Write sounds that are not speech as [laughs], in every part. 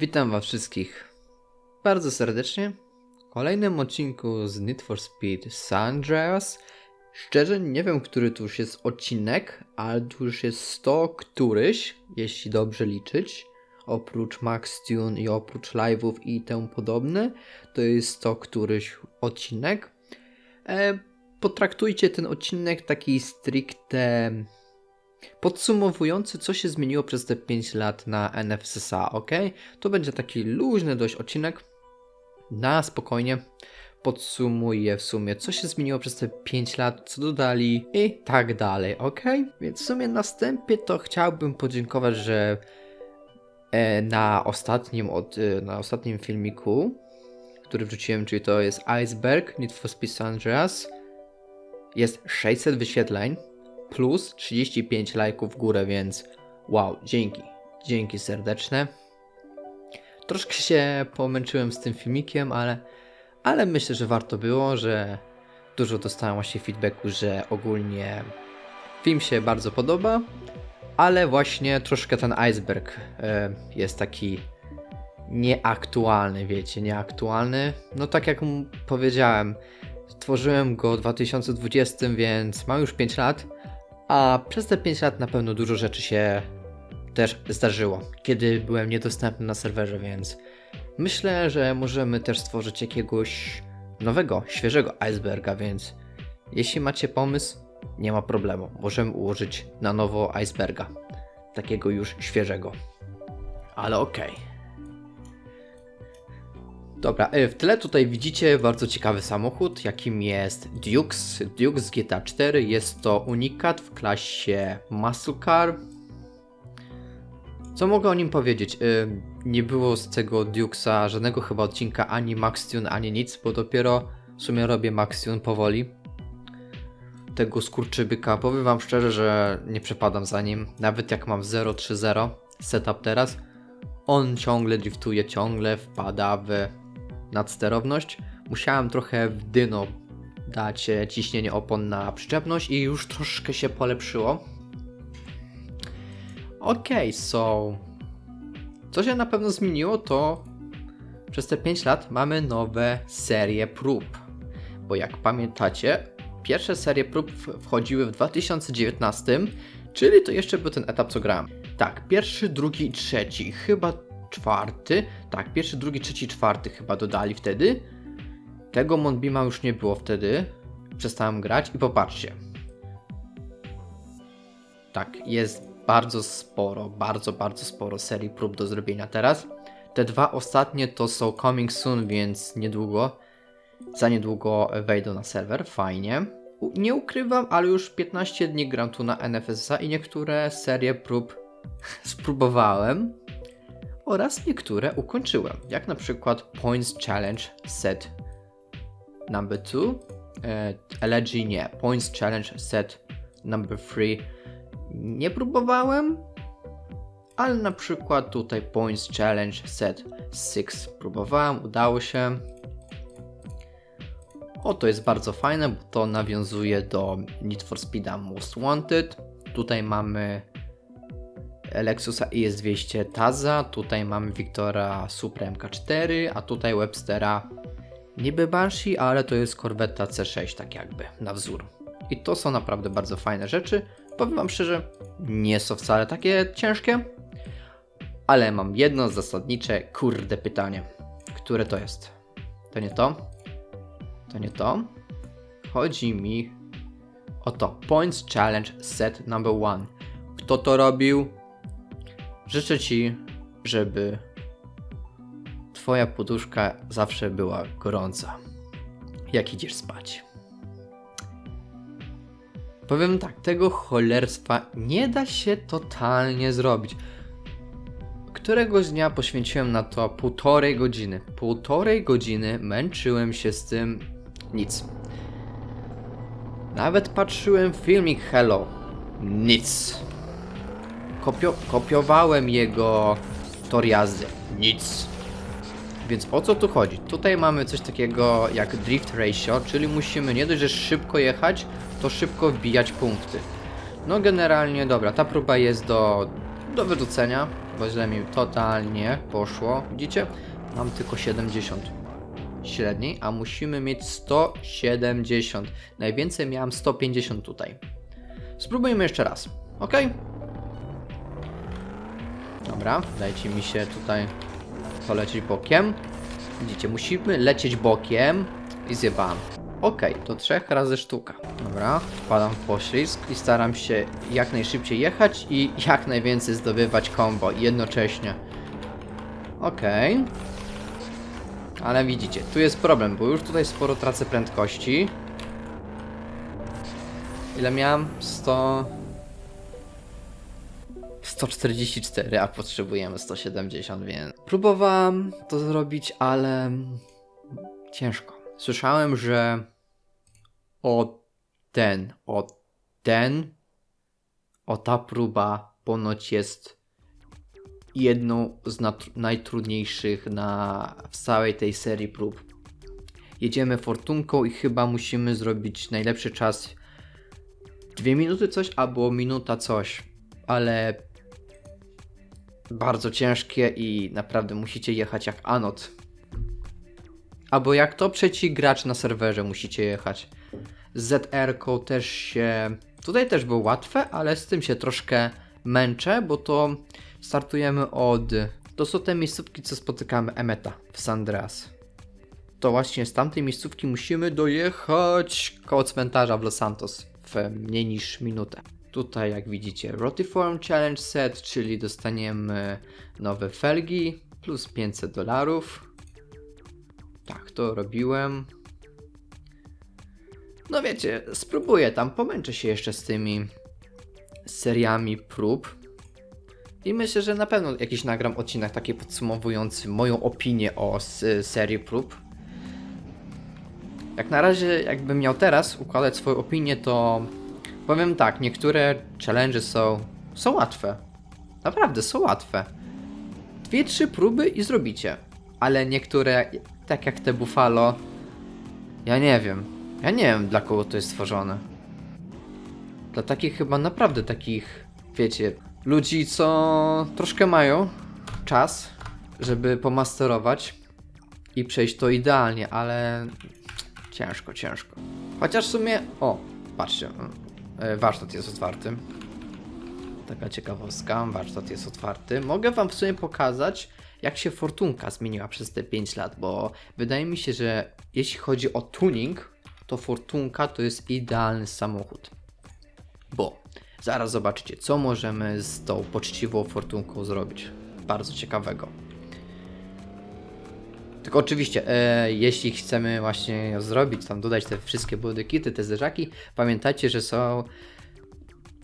Witam Was wszystkich bardzo serdecznie w kolejnym odcinku z Need for Speed San Andreas. Szczerze nie wiem, który tu już jest odcinek, ale tu już jest 100 któryś, jeśli dobrze liczyć. Oprócz Max Tune i oprócz live'ów i temu podobne, to jest 100 któryś odcinek. E, potraktujcie ten odcinek taki stricte podsumowujący, co się zmieniło przez te 5 lat na NFSA, ok? To będzie taki luźny dość odcinek. Na spokojnie podsumuję w sumie, co się zmieniło przez te 5 lat, co dodali i tak dalej, ok? Więc w sumie na wstępie to chciałbym podziękować, że e, na ostatnim, od, e, na ostatnim filmiku, który wrzuciłem, czyli to jest Iceberg, Need for Speed San Andreas, jest 600 wyświetleń, plus 35 lajków w górę, więc wow, dzięki. Dzięki serdeczne. Troszkę się pomęczyłem z tym filmikiem, ale, ale myślę, że warto było, że dużo dostałem właśnie feedbacku, że ogólnie film się bardzo podoba, ale właśnie troszkę ten iceberg e, jest taki nieaktualny, wiecie, nieaktualny. No tak jak powiedziałem, stworzyłem go w 2020, więc ma już 5 lat, a przez te 5 lat na pewno dużo rzeczy się też zdarzyło, kiedy byłem niedostępny na serwerze, więc myślę, że możemy też stworzyć jakiegoś nowego, świeżego iceberga, więc jeśli macie pomysł, nie ma problemu. Możemy ułożyć na nowo iceberga. Takiego już świeżego. Ale okej. Dobra, y, w tle tutaj widzicie bardzo ciekawy samochód, jakim jest Dukes. Dukes GTA 4 jest to unikat w klasie Muscle Car. Co mogę o nim powiedzieć? Y, Nie było z tego Dukesa żadnego chyba odcinka ani Max Tune, ani nic, bo dopiero w sumie robię Max Tune powoli. Tego skurczybyka, powiem wam szczerze, że nie przepadam za nim. Nawet jak mam 0.3.0 setup teraz, on ciągle driftuje, ciągle wpada w nadsterowność. Musiałem trochę w dyno dać e, ciśnienie opon na przyczepność i już troszkę się polepszyło. Okej, so co się na pewno zmieniło to przez te 5 lat mamy nowe serie prób. Bo jak pamiętacie, pierwsze serie prób wchodziły w 2019, czyli to jeszcze był ten etap co grałem. Tak, pierwszy, drugi i trzeci, chyba czwarty. Tak, pierwszy, drugi, trzeci, czwarty chyba dodali wtedy. Tego Monbima już nie było wtedy. Przestałem grać i popatrzcie. Tak, jest bardzo sporo, bardzo, bardzo sporo serii prób do zrobienia teraz. Te dwa ostatnie to są coming soon, więc niedługo, za niedługo wejdą na serwer, fajnie. Nie ukrywam, ale już 15 dni gram tu na NFSA i niektóre serie prób [laughs] spróbowałem oraz niektóre ukończyłem, jak na przykład Points Challenge Set Number 2, e, Elegy nie, Points Challenge Set Number 3 nie próbowałem, ale na przykład tutaj Points Challenge Set 6 próbowałem, udało się. O, to jest bardzo fajne, bo to nawiązuje do Need for Speed'a Most Wanted. Tutaj mamy Lexusa IS200 Taza, tutaj mamy Wiktora Supra MK4, a tutaj Webstera niby Banshee, ale to jest Corvetta C6 tak jakby, na wzór. I to są naprawdę bardzo fajne rzeczy. Powiem wam szczerze, nie są wcale takie ciężkie, ale mam jedno zasadnicze kurde pytanie. Które to jest? To nie to? To nie to? Chodzi mi o to. Points Challenge Set Number One. Kto to robił? Życzę Ci, żeby Twoja poduszka zawsze była gorąca, jak idziesz spać. Powiem tak, tego cholerstwa nie da się totalnie zrobić. Któregoś dnia poświęciłem na to półtorej godziny. Półtorej godziny męczyłem się z tym. Nic. Nawet patrzyłem filmik Hello. Nic. Kopio kopiowałem jego tor jazdy. Nic. Więc o co tu chodzi? Tutaj mamy coś takiego jak drift ratio, czyli musimy nie dość, że szybko jechać, to szybko wbijać punkty. No generalnie dobra, ta próba jest do, do wyrzucenia. bo źle mi totalnie poszło. Widzicie? Mam tylko 70 średniej, a musimy mieć 170. Najwięcej miałem 150 tutaj. Spróbujmy jeszcze raz, ok? Dobra, dajcie mi się tutaj polecieć bokiem. Widzicie, musimy lecieć bokiem i zjebałem. Ok, to trzech razy sztuka. Dobra, wpadam w poślizg i staram się jak najszybciej jechać i jak najwięcej zdobywać combo jednocześnie. Okej. Ale widzicie, tu jest problem, bo już tutaj sporo tracę prędkości. Ile miałem? 100... 144, a potrzebujemy 170, więc... Próbowałem to zrobić, ale... Ciężko. Słyszałem, że... O ten, o ten... O ta próba ponoć jest jedną z najtrudniejszych na, w całej tej serii prób. Jedziemy fortunką i chyba musimy zrobić najlepszy czas. Dwie minuty coś albo minuta coś, ale bardzo ciężkie i naprawdę musicie jechać jak Anot. Albo jak to trzeci gracz na serwerze musicie jechać. Z ZR-ką też się. Tutaj też było łatwe, ale z tym się troszkę męczę, bo to startujemy od. To są te miejscówki, co spotykamy Emeta w San Andreas. To właśnie z tamtej miejscówki musimy dojechać koło cmentarza w Los Santos w mniej niż minutę. Tutaj, jak widzicie, Rotiform Challenge Set, czyli dostaniemy nowe felgi plus 500 dolarów. Tak, to robiłem. No wiecie, spróbuję tam, pomęczę się jeszcze z tymi seriami prób. I myślę, że na pewno jakiś nagram odcinek taki podsumowujący moją opinię o serii prób. Jak na razie, jakbym miał teraz układać swoją opinię, to powiem tak, niektóre challenge są, są łatwe. Naprawdę są łatwe. Dwie, trzy próby i zrobicie. Ale niektóre, tak jak te Buffalo, ja nie wiem. Ja nie wiem, dla kogo to jest stworzone. Dla takich chyba naprawdę takich, wiecie, ludzi, co troszkę mają czas, żeby pomasterować i przejść to idealnie, ale ciężko, ciężko. Chociaż w sumie, o, patrzcie, warsztat jest otwarty. Taka ciekawostka, warsztat jest otwarty. Mogę wam w sumie pokazać, jak się fortunka zmieniła przez te 5 lat, bo wydaje mi się, że jeśli chodzi o tuning, to fortunka to jest idealny samochód. Bo zaraz zobaczycie, co możemy z tą poczciwą fortunką zrobić. Bardzo ciekawego. Tylko oczywiście, e, jeśli chcemy właśnie zrobić, tam dodać te wszystkie bodykity, te zderzaki, pamiętajcie, że są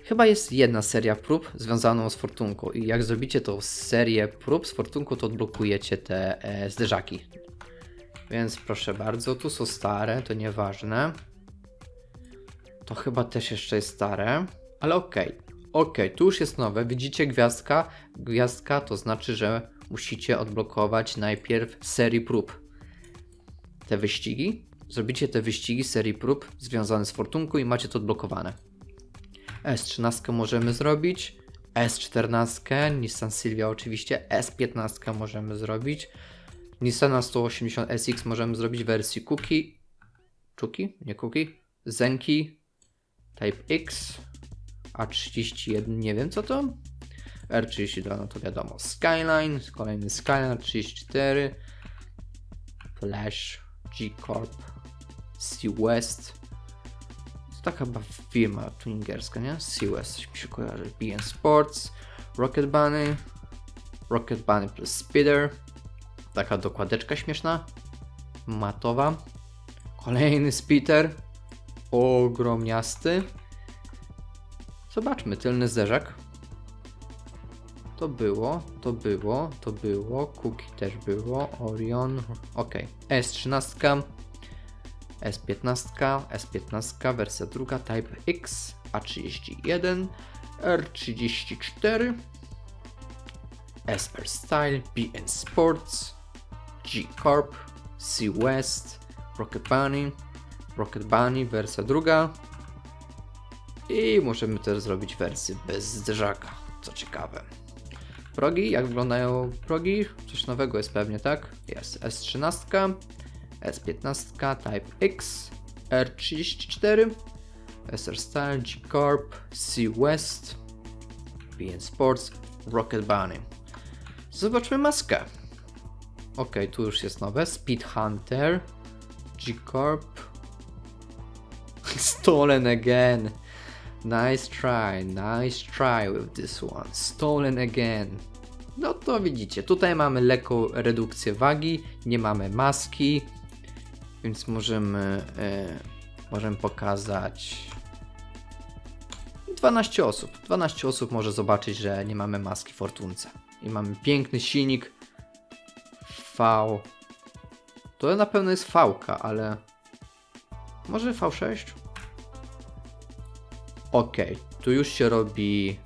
Chyba jest jedna seria prób związaną z fortunką i jak zrobicie tą serię prób z fortunką, to odblokujecie te e, zderzaki. Więc proszę bardzo, tu są stare, to nieważne. To chyba też jeszcze jest stare, ale okej. Okej, tu już jest nowe, widzicie gwiazdka? Gwiazdka to znaczy, że musicie odblokować najpierw serii prób. Te wyścigi, zrobicie te wyścigi serii prób związane z fortunką i macie to odblokowane. S13 możemy zrobić, S14, Nissan Silvia oczywiście, S15 możemy zrobić, Nissana 180 SX możemy zrobić w wersji Cookie, Czuki? Nie Cookie, Zenki, Type X, A31, nie wiem co to, R32 no to wiadomo, Skyline, kolejny Skyline 34, Flash, G-Corp, Sea West, to taka chyba firma tuningerska, nie? Sea-West, mi się kojarzy. BN Sports, Rocket Bunny, Rocket Bunny plus Speeder, taka dokładeczka śmieszna, matowa, kolejny Speeder, ogromniasty. Zobaczmy, tylny zderzak. To było, to było, to było, Cookie też było, Orion, ok, S13, S15, S15, wersja druga, Type X, A31, R34, SR Style, BN Sports, G Corp, Sea West, Rocket Bunny, Rocket Bunny, wersja druga. I możemy też zrobić wersję bez zderzaka, co ciekawe. Progi, jak wyglądają progi? Coś nowego jest pewnie, tak? Jest S13, S15, Type X, R34, SR Style, G Corp, C West, BN Sports, Rocket Bunny. Zobaczmy maskę. Ok, tu już jest nowe. Speed Hunter, G Corp, [laughs] Stolen again. Nice try, nice try with this one. Stolen again. No to widzicie, tutaj mamy lekką redukcję wagi, nie mamy maski, więc możemy, e, możemy pokazać 12 osób. 12 osób może zobaczyć, że nie mamy maski Fortunce. I mamy piękny silnik V. To na pewno jest V, ale może V6? Ok, tu już się robi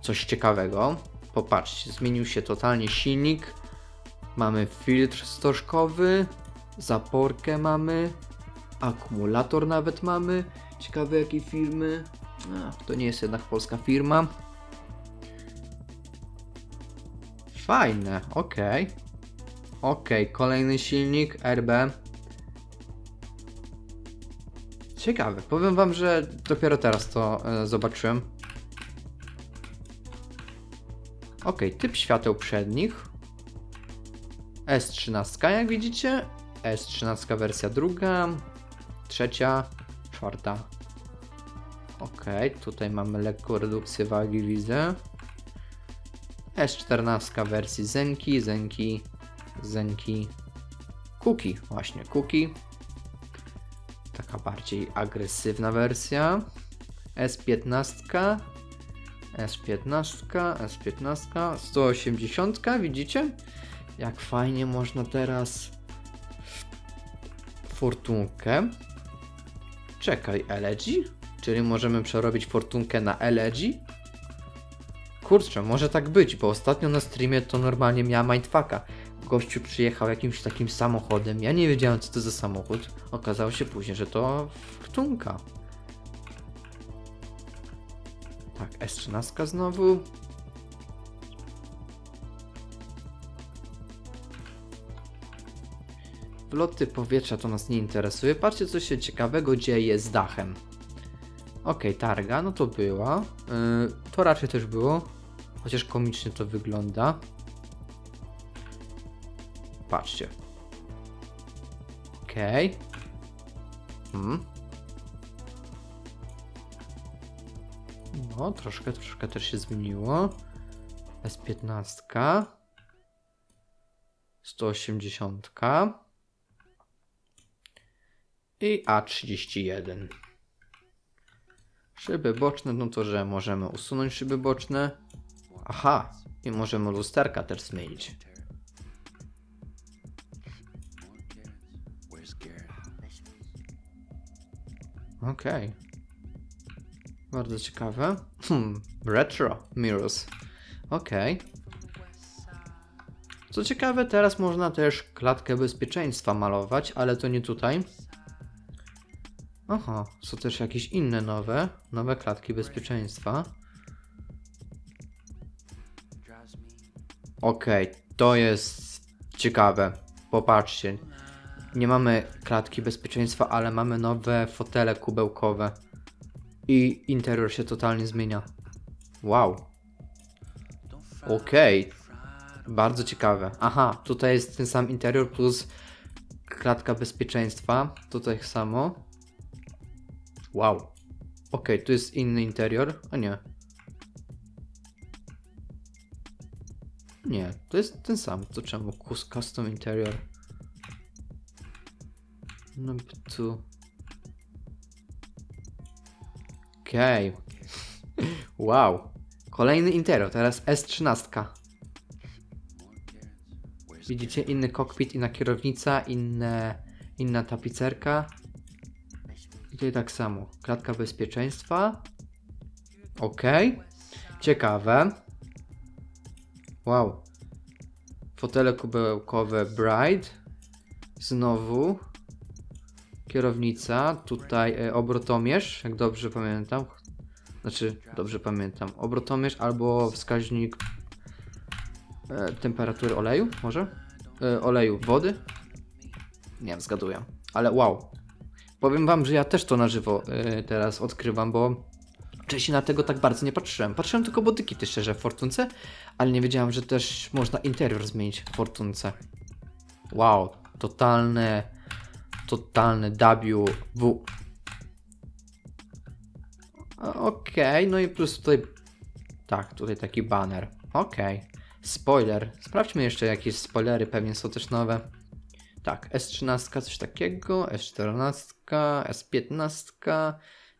coś ciekawego. Popatrzcie, zmienił się totalnie silnik. Mamy filtr stożkowy, zaporkę mamy, akumulator nawet mamy. Ciekawe jakiej firmy. A, to nie jest jednak polska firma. Fajne, ok. Ok, kolejny silnik RB. Ciekawe. Powiem wam, że dopiero teraz to e, zobaczyłem. Ok, typ świateł przednich. S13, jak widzicie. S13 wersja druga, trzecia, czwarta. Ok, tutaj mamy lekką redukcję wagi, widzę. S14 wersji Zenki, Zenki, Zenki, Kuki, właśnie Kuki taka bardziej agresywna wersja. S15, S15, S15, 180, widzicie? Jak fajnie można teraz fortunkę. Czekaj, Elegy? Czyli możemy przerobić fortunkę na Elegy? Kurczę, może tak być, bo ostatnio na streamie to normalnie miała mindfucka. Gościu przyjechał jakimś takim samochodem. Ja nie wiedziałem, co to za samochód. Okazało się później, że to fortunka. Tak, S13 znowu. Wloty powietrza to nas nie interesuje. Patrzcie, co się ciekawego dzieje z dachem. Ok, targa, no to była. Yy, to raczej też było. Chociaż komicznie to wygląda. Patrzcie. Okej. Hmm. No, troszkę, troszkę też się zmieniło. S15. 180. I A31. Szyby boczne, no to że możemy usunąć szyby boczne. Aha, i możemy lusterka też zmienić. Okej. Bardzo ciekawe. Hmm, retro mirrors. Okej. Co ciekawe, teraz można też klatkę bezpieczeństwa malować, ale to nie tutaj. Aha, są też jakieś inne nowe, nowe klatki bezpieczeństwa. Okej, to jest ciekawe. Popatrzcie. Nie mamy klatki bezpieczeństwa, ale mamy nowe fotele kubełkowe. I interior się totalnie zmienia. Wow. Okej. Bardzo ciekawe. Aha, tutaj jest ten sam interior plus klatka bezpieczeństwa. Tutaj samo. Wow. Okej, tu jest inny interior. A nie. Nie, to jest ten sam. To czemu? Cus- Custom interior. No tu. Okej. [laughs] Wow. Kolejny interior, teraz S13. Widzicie, inny kokpit, inna kierownica, inne, inna tapicerka. I tutaj tak samo. Klatka bezpieczeństwa. Ok. Ciekawe. Wow. Fotele kubełkowe Bride. Znowu. Kierownica. Tutaj e, obrotomierz, jak dobrze pamiętam. Znaczy, dobrze pamiętam. Obrotomierz albo wskaźnik e, temperatury oleju, może? E, oleju, wody? Nie wiem, zgaduję. Ale wow. Powiem wam, że ja też to na żywo e, teraz odkrywam, bo wcześniej na tego tak bardzo nie patrzyłem. Patrzyłem tylko bodyki też szczerze w Fortunce, ale nie wiedziałem, że też można interior zmienić w Fortunce. Wow, totalne, totalne W. Okej, no i plus tutaj, tak, tutaj taki banner. Okej, spoiler. Sprawdźmy jeszcze jakieś spoilery, pewnie są też nowe. Tak, S13 coś takiego, S14, S15,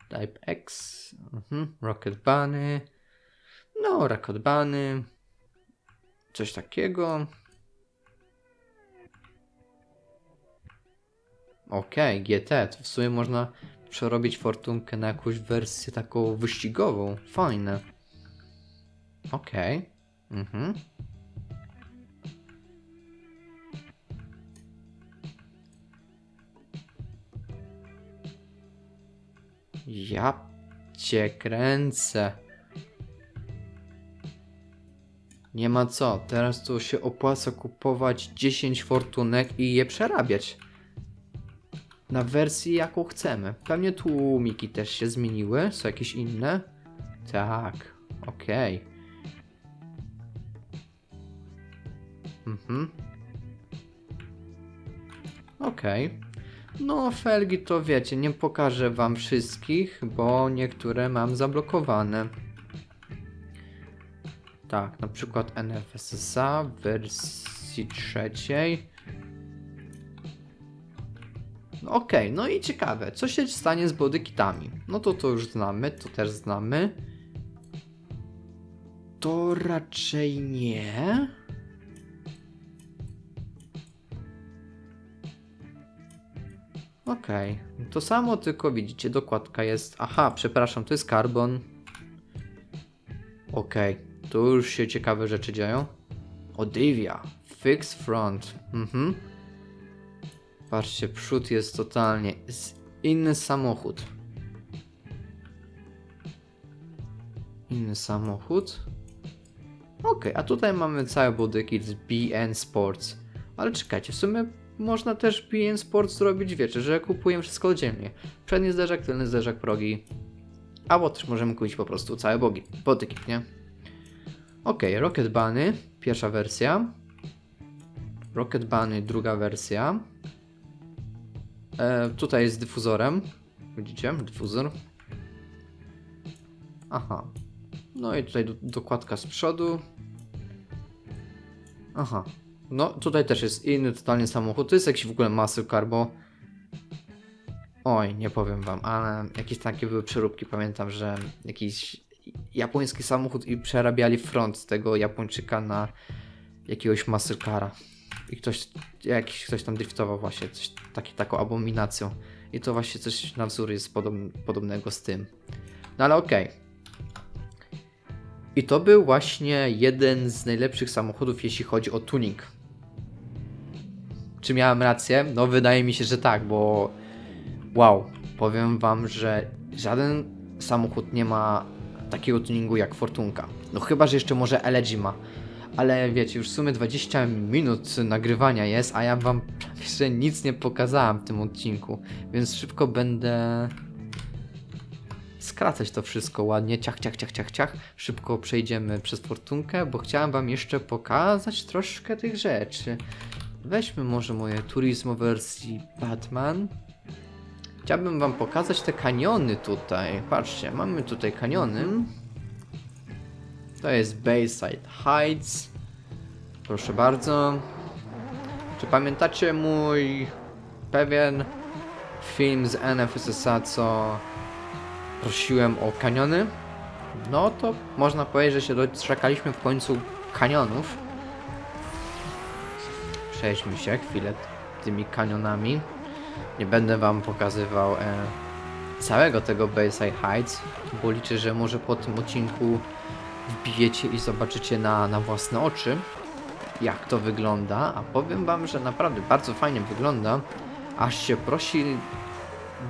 Type X, mhm, Rocket Bunny, no Rocket Bunny, coś takiego. Okej, GT, to w sumie można przerobić fortunkę na jakąś wersję taką wyścigową. Fajne. Okej. Mhm. Ja cię kręcę. Nie ma co, teraz to się opłaca kupować 10 fortunek i je przerabiać na wersji jaką chcemy. Pewnie tłumiki też się zmieniły, są jakieś inne? Tak, okej. Mhm. Okej. No, felgi to wiecie, nie pokażę wam wszystkich, bo niektóre mam zablokowane. Tak, na przykład NFSSA w wersji trzeciej. Okej, no i ciekawe, co się stanie z bodykitami? No to to już znamy, to też znamy. To raczej nie. Okej, to samo, tylko widzicie, dokładka jest. Aha, przepraszam, to jest karbon. Okej, tu już się ciekawe rzeczy dzieją. Odivia, fix front. Mhm. Patrzcie, przód jest totalnie inny samochód. Inny samochód. Okej, a tutaj mamy cały budykit z BN Sports. Ale czekajcie, w sumie można też BN Sports zrobić, wiecie, że kupujemy wszystko oddzielnie. Przedni zderzak, tylny zderzak, progi. Albo też możemy kupić po prostu całe bogi, bodykit, nie? Okej, Rocket Bunny, pierwsza wersja. Rocket Bunny, druga wersja. E, tutaj jest dyfuzorem. Widzicie? Dyfuzor. Aha. No i tutaj do, dokładka z przodu. Aha. No tutaj też jest inny totalnie samochód. To jest jakiś w ogóle muscle car, bo... Oj, nie powiem wam, ale jakieś takie były przeróbki. Pamiętam, że jakiś japoński samochód i przerabiali front tego Japończyka na jakiegoś muscle cara. I ktoś, jakiś ktoś tam driftował właśnie, coś, taki, taką abominacją. I to właśnie coś na wzór jest podob, podobnego z tym. No ale okej. I to był właśnie jeden z najlepszych samochodów, jeśli chodzi o tuning. Czy miałem rację? No wydaje mi się, że tak, bo wow, powiem wam, że żaden samochód nie ma takiego tuningu jak Fortunka. No chyba, że jeszcze może LG ma. Ale wiecie, już w sumie 20 minut nagrywania jest, a ja wam jeszcze nic nie pokazałem w tym odcinku, więc szybko będę skracać to wszystko ładnie, ciach, ciach, ciach, ciach, ciach. Szybko przejdziemy przez fortunkę, bo chciałem wam jeszcze pokazać troszkę tych rzeczy. Weźmy może moje Turismo wersji Batman. Chciałbym wam pokazać te kaniony tutaj. Patrzcie, mamy tutaj kaniony. To jest Bayside Heights. Proszę bardzo. Czy pamiętacie mój pewien film z NFSSA, co prosiłem o kaniony? No to można powiedzieć, że się doczekaliśmy w końcu kanionów. Przejdźmy się chwilę tymi kanionami. Nie będę wam pokazywał e, całego tego Bayside Heights, bo liczę, że może po tym odcinku wbijecie i zobaczycie na, na własne oczy, jak to wygląda. A powiem wam, że naprawdę bardzo fajnie wygląda. Aż się prosi,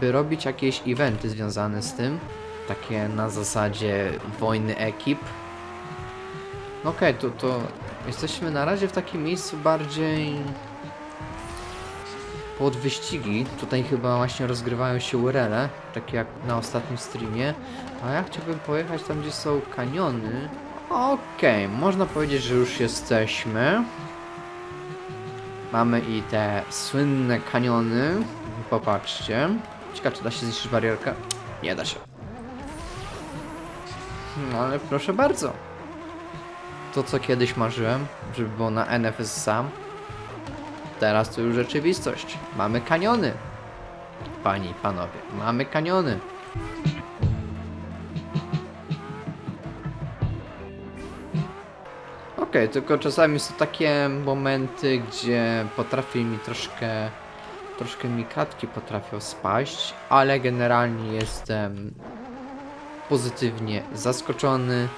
by robić jakieś eventy związane z tym. Takie na zasadzie wojny ekip. Okej, to, to Jesteśmy na razie w takim miejscu bardziej pod wyścigi. Tutaj chyba właśnie rozgrywają się urele, takie jak na ostatnim streamie. A ja chciałbym pojechać tam, gdzie są kaniony. Okej, można powiedzieć, że już jesteśmy. Mamy i te słynne kaniony. Popatrzcie. Ciekawe, czy da się zniszczyć barierkę? Nie da się. No ale proszę bardzo. To, co kiedyś marzyłem, żeby było na NFS sam. Teraz to już rzeczywistość. Mamy kaniony. Pani i panowie, mamy kaniony. Okej, tylko czasami są takie momenty, gdzie potrafi mi troszkę, troszkę mi katki potrafią spaść, ale generalnie jestem pozytywnie zaskoczony.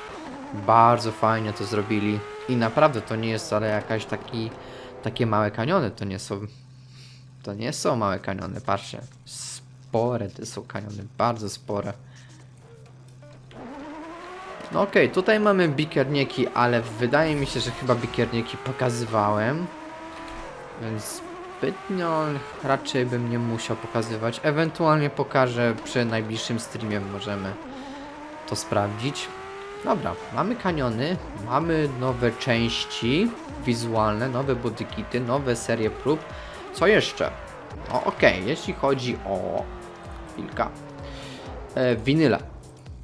Bardzo fajnie to zrobili i naprawdę to nie jest wcale jakaś taki, takie małe kaniony, to nie są, to nie są małe kaniony, patrzcie, spore to są kaniony, bardzo spore. No okej, tutaj mamy bikernieki, ale wydaje mi się, że chyba bikernieki pokazywałem. Więc zbytnio raczej bym nie musiał pokazywać. Ewentualnie pokażę przy najbliższym streamie, możemy to sprawdzić. Dobra, mamy kaniony, mamy nowe części wizualne, nowe bodykity, nowe serie prób. Co jeszcze? O, okej, jeśli chodzi o chwilka. E, winyle.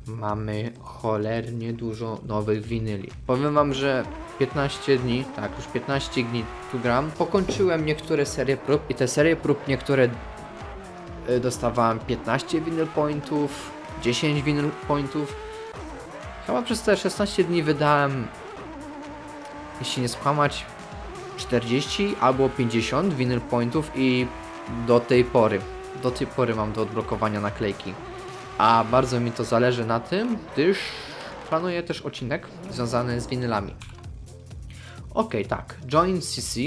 Mamy cholernie dużo nowych winyli. Powiem wam, że 15 dni, tak, już 15 dni tu gram. Pokończyłem niektóre serie prób i te serie prób niektóre y, dostawałem 15 vinyl pointów, 10 vinyl pointów. Chyba przez te 16 dni wydałem, jeśli nie skłamać, 40 albo 50 vinyl pointów i do tej pory, do tej pory mam do odblokowania naklejki. A bardzo mi to zależy na tym, gdyż planuję też odcinek związany z winylami. Okej, tak. Join CC.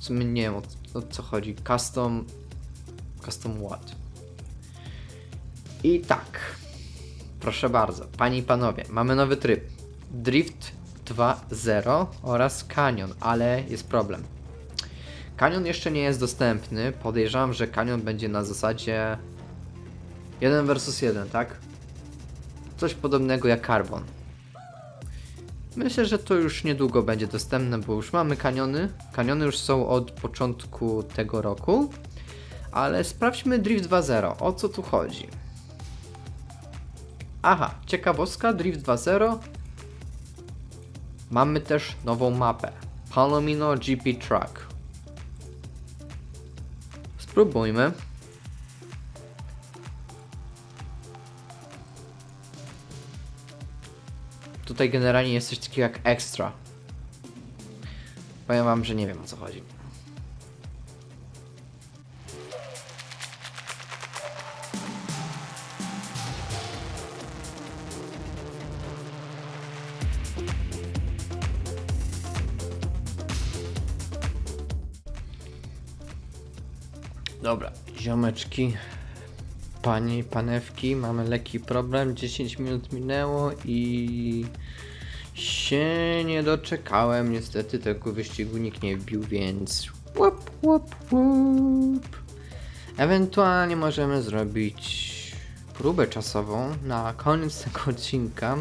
W sumie nie wiem o, o co chodzi. Custom. Custom what? I tak. Proszę bardzo, panie i panowie, mamy nowy tryb. Drift 2.0 oraz Canyon, ale jest problem. Canyon jeszcze nie jest dostępny. Podejrzewam, że Canyon będzie na zasadzie 1 versus 1, tak? Coś podobnego jak Carbon. Myślę, że to już niedługo będzie dostępne, bo już mamy kaniony. Kaniony już są od początku tego roku. Ale sprawdźmy Drift 2.0. O co tu chodzi? Aha, ciekawostka, Drift 2.0. Mamy też nową mapę. Palomino GP Track. Spróbujmy. Tutaj generalnie jest coś takiego jak extra. Powiem wam, że nie wiem o co chodzi. Ziomeczki, panie i panewki, mamy lekki problem. 10 minut minęło i się nie doczekałem. Niestety tego wyścigu nikt nie wbił, więc łap, łap, łap. Ewentualnie możemy zrobić próbę czasową na koniec tego odcinka.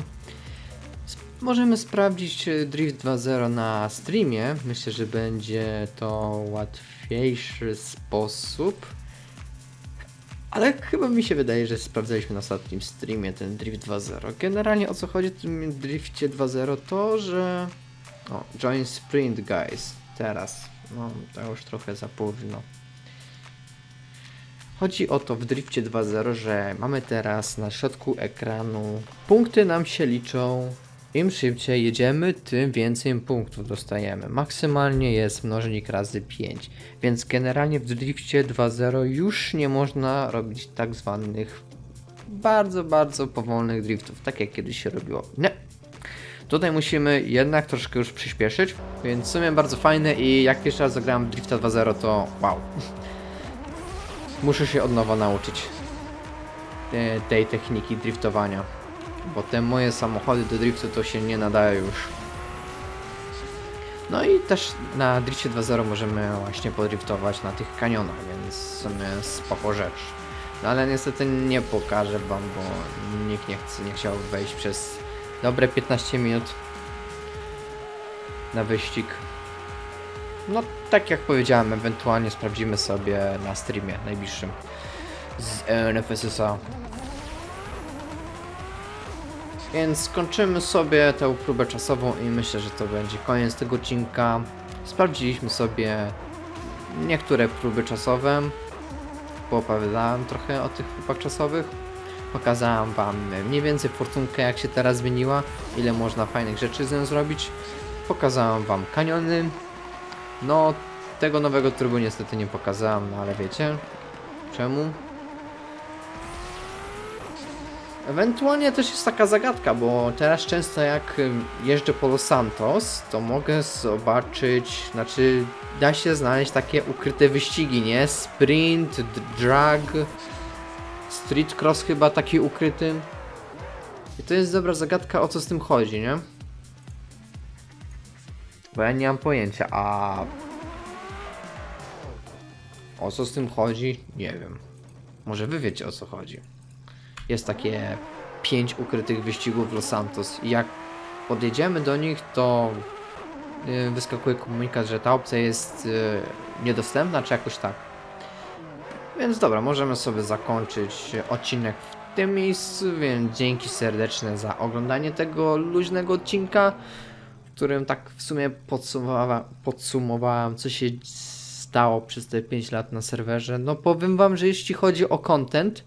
Możemy sprawdzić Drift 2.0 na streamie. Myślę, że będzie to łatwiejszy sposób. Ale chyba mi się wydaje, że sprawdzaliśmy na ostatnim streamie ten Drift 2.0. Generalnie o co chodzi w tym Drifcie 2.0 to, że... O, join sprint guys. Teraz. No, to już trochę za późno. Chodzi o to w Drifcie 2.0, że mamy teraz na środku ekranu punkty nam się liczą. Im szybciej jedziemy, tym więcej punktów dostajemy. Maksymalnie jest mnożnik razy 5. Więc generalnie w Drifcie 2.0 już nie można robić tak zwanych bardzo, bardzo powolnych driftów, tak jak kiedyś się robiło. Nie. Tutaj musimy jednak troszkę już przyspieszyć, więc w sumie bardzo fajne i jak pierwszy raz zagrałem Drifta 2.0 to wow. Muszę się od nowa nauczyć te, tej techniki driftowania. Bo te moje samochody do driftu to się nie nadają już. No i też na Drifcie 2.0 możemy właśnie podriftować na tych kanionach, więc w sumie spoko rzecz. No ale niestety nie pokażę wam, bo nikt nie, chce, nie chciał wejść przez dobre 15 minut na wyścig. No tak jak powiedziałem, ewentualnie sprawdzimy sobie na streamie najbliższym z NFSSA. Więc skończymy sobie tę próbę czasową i myślę, że to będzie koniec tego odcinka. Sprawdziliśmy sobie niektóre próby czasowe. Poopowiadałem trochę o tych próbach czasowych. Pokazałem wam mniej więcej fortunkę jak się teraz zmieniła, ile można fajnych rzeczy z nią zrobić. Pokazałem wam kaniony. No, tego nowego trybu niestety nie pokazałem, no ale wiecie czemu? Ewentualnie też jest taka zagadka, bo teraz często jak jeżdżę po Los Santos, to mogę zobaczyć, znaczy da się znaleźć takie ukryte wyścigi, nie? Sprint, drag, street cross chyba taki ukryty. I to jest dobra zagadka, o co z tym chodzi, nie? Bo ja nie mam pojęcia, a... O co z tym chodzi? Nie wiem. Może wy wiecie o co chodzi jest takie pięć ukrytych wyścigów w Los Santos i jak podjedziemy do nich, to y, wyskakuje komunikat, że ta opcja jest y, niedostępna, czy jakoś tak. Więc dobra, możemy sobie zakończyć odcinek w tym miejscu, więc dzięki serdeczne za oglądanie tego luźnego odcinka, w którym tak w sumie podsumowa podsumowałem, co się stało przez te 5 lat na serwerze. No powiem wam, że jeśli chodzi o content,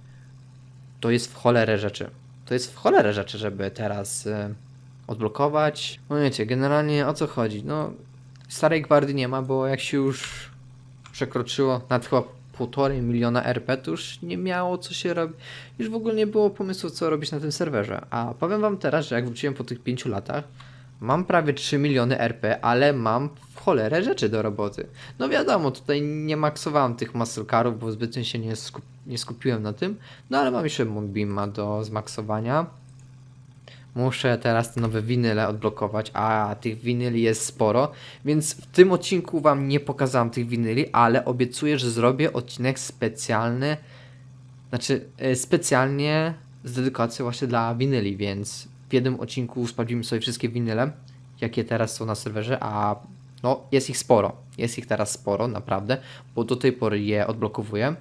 to jest w cholerę rzeczy. To jest w cholerę rzeczy, żeby teraz y, odblokować. No wiecie, generalnie o co chodzi? No, starej gwardii nie ma, bo jak się już przekroczyło nad chyba półtorej miliona RP, to już nie miało co się robić. Już w ogóle nie było pomysłu, co robić na tym serwerze. A powiem wam teraz, że jak wróciłem po tych pięciu latach, mam prawie 3 miliony RP, ale mam cholerę rzeczy do roboty. No wiadomo, tutaj nie maksowałem tych muscle bo zbytnio się nie, skup nie skupiłem na tym. No ale mam jeszcze Moonbeama do zmaksowania. Muszę teraz te nowe winyle odblokować, a tych winyli jest sporo, więc w tym odcinku Wam nie pokazałem tych winyli, ale obiecuję, że zrobię odcinek specjalny, znaczy e, specjalnie z dedykacją właśnie dla winyli, więc w jednym odcinku sprawdzimy sobie wszystkie winyle, jakie teraz są na serwerze, a no jest ich sporo, jest ich teraz sporo, naprawdę, bo do tej pory je odblokowuję.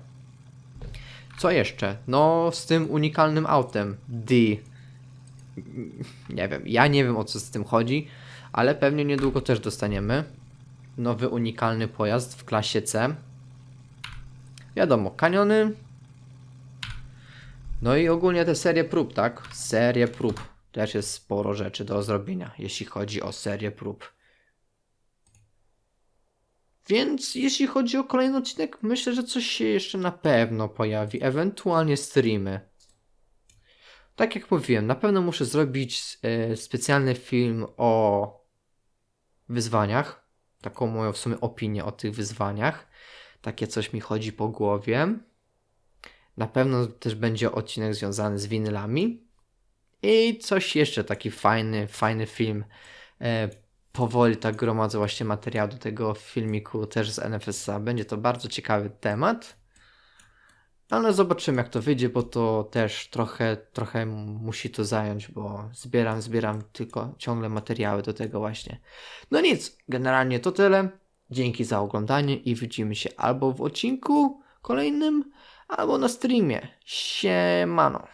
Co jeszcze? No, z tym unikalnym autem. D. Nie wiem, ja nie wiem o co z tym chodzi, ale pewnie niedługo też dostaniemy nowy unikalny pojazd w klasie C. Wiadomo, kaniony. No i ogólnie te serie prób, tak? Serie prób. Też jest sporo rzeczy do zrobienia, jeśli chodzi o serię prób. Więc jeśli chodzi o kolejny odcinek, myślę, że coś się jeszcze na pewno pojawi, ewentualnie streamy. Tak jak mówiłem, na pewno muszę zrobić e, specjalny film o wyzwaniach. Taką moją w sumie opinię o tych wyzwaniach. Takie coś mi chodzi po głowie. Na pewno też będzie odcinek związany z winylami. I coś jeszcze, taki fajny, fajny film. E, powoli tak gromadzę właśnie materiał do tego filmiku też z NFSA. Będzie to bardzo ciekawy temat. Ale zobaczymy jak to wyjdzie, bo to też trochę, trochę musi to zająć, bo zbieram, zbieram tylko ciągle materiały do tego właśnie. No nic, generalnie to tyle. Dzięki za oglądanie i widzimy się albo w odcinku kolejnym, albo na streamie. Siemano.